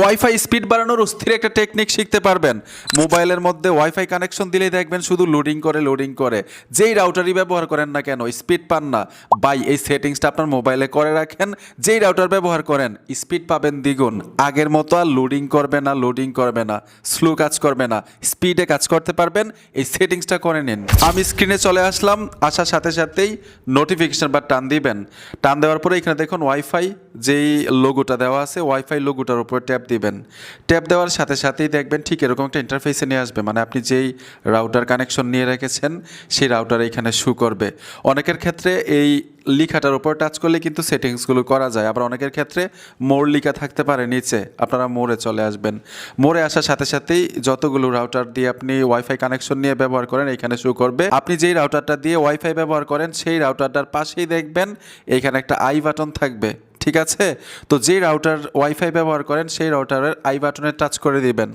Wifi speed বাড়ানোর অস্থির একটা টেকনিক শিখতে পারবেন। মোবাইলের মধ্যে ওয়াইফাই কানেকশন দিলেই দেখবেন শুধু লোডিং করে লোডিং করে। যেই রাউটারই ব্যবহার করেন না কেন স্পিড পান না। বাই এই সেটিংসটা আপনার মোবাইলে করে রাখেন, যেই রাউটার ব্যবহার করেন স্পিড পাবেন দ্বিগুণ। আগের মতো আর লোডিং করবে না লোডিং করবে না। স্লো কাজ করবে না। স্পিডে কাজ করতে পারবেন। এই সেটিংসটা করে নিন। আমি স্ক্রিনে চলে আসলাম। আসার সাথে সাথেই নোটিফিকেশন বা টান দিবেন। টান দেওয়ার পরে এখানে দেখুন ওয়াইফাই যেই লোগোটা দেওয়া আছে ওয়াইফাই লোগোটার উপর ট্যাপ দিবেন। ট্যাপ দেওয়ার সাথে সাথেই দেখবেন ঠিক এরকম একটা ইন্টারফেসে নিয়ে আসবে। মানে আপনি যেই রাউটার কানেকশন নিয়ে রেখেছেন, সেই রাউটার এখানে শু করবে। অনেকের ক্ষেত্রে এই লিখাটার উপর টাচ করলে কিন্তু সেটিংসগুলো করা যায়। আবার অনেকের ক্ষেত্রে মোর লিখা থাকতে পারে নিচে। আপনারা মোড়ে চলে আসবেন। মোড়ে আসার সাথে সাথেই যতগুলো রাউটার দিয়ে আপনি ওয়াইফাই কানেকশন নিয়ে ব্যবহার করেন, এখানে শু করবে। আপনি যেই রাউটারটা দিয়ে ওয়াইফাই ব্যবহার করেন, সেই রাউটারটার পাশেই দেখবেন, এখানে একটা আই বাটন থাকবে। ঠিক আছে? তো যে রাউটার ওয়াইফাই ব্যবহার করেন, সেই রাউটারের আই বাটনে টাচ করে দিবেন।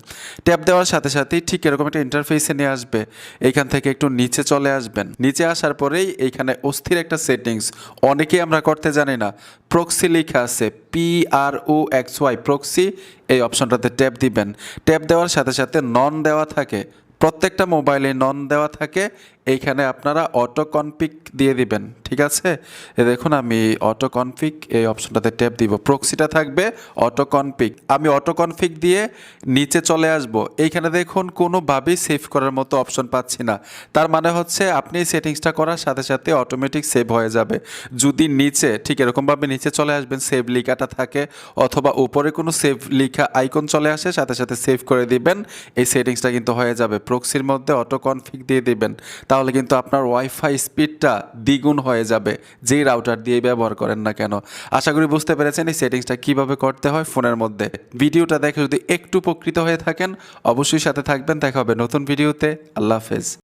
ট্যাপ দেওয়ার সাথে সাথেই ঠিক এরকম একটা ইন্টারফেসে নিয়ে আসবে। এইখান থেকে একটু নিচে চলে আসবেন। নিচে আসার পরেই এইখানে অস্থির একটা সেটিংস অনেকেই আমরা করতে জানি না। প্রক্সি লেখা আছে P R O X Y proxy এই অপশনটাতে ট্যাপ দিবেন। ট্যাপ দেওয়ার সাথে সাথে নন দেওয়া থাকে। প্রত্যেকটা মোবাইলে নন দেওয়া থাকে। এইখানে আপনারা অটো কনফিক দিয়ে দিবেন। ঠিক আছে? দেখুন, আমি অটো কনফিক এই অপশনটাতে ট্যাপ দিব। প্রক্সিটা থাকবে অটো কনফিক আমি অটো কনফিক দিয়ে নিচে চলে আসব। এইখানে দেখুন, কোনোভাবেই সেভ করার মতো অপশন পাচ্ছি না। তার মানে হচ্ছে, আপনি সেটিংসটা করার সাথে সাথে অটোমেটিক সেভ হয়ে যাবে। যদি নিচে, ঠিক এরকমভাবে নিচে চলে আসবেন সেভ লিখাটা থাকে, অথবা উপরে কোনো সেভ লিখা আইকন চলে আসে, সাথে সাথে সেভ করে দিবেন, এই সেটিংসটা কিন্তু হয়ে যাবে। প্রক্সির মধ্যে অটো কনফিগ দিয়ে দিবেন। তাহলে কিন্তু আপনার ওয়াইফাই স্পিডটা দ্বিগুণ হয়ে যাবে, যেই রাউটার দিয়ে ব্যবহার করেন না কেন। আশা করি বুঝতে পেরেছেন এই সেটিংসটা কীভাবে করতে হয় ফোনের মধ্যে। ভিডিওটা দেখে যদি একটু উপকৃত হয়ে থাকেন, অবশ্যই সাথে থাকবেন। দেখা হবে নতুন ভিডিওতে আল্লাহ হাফেজ।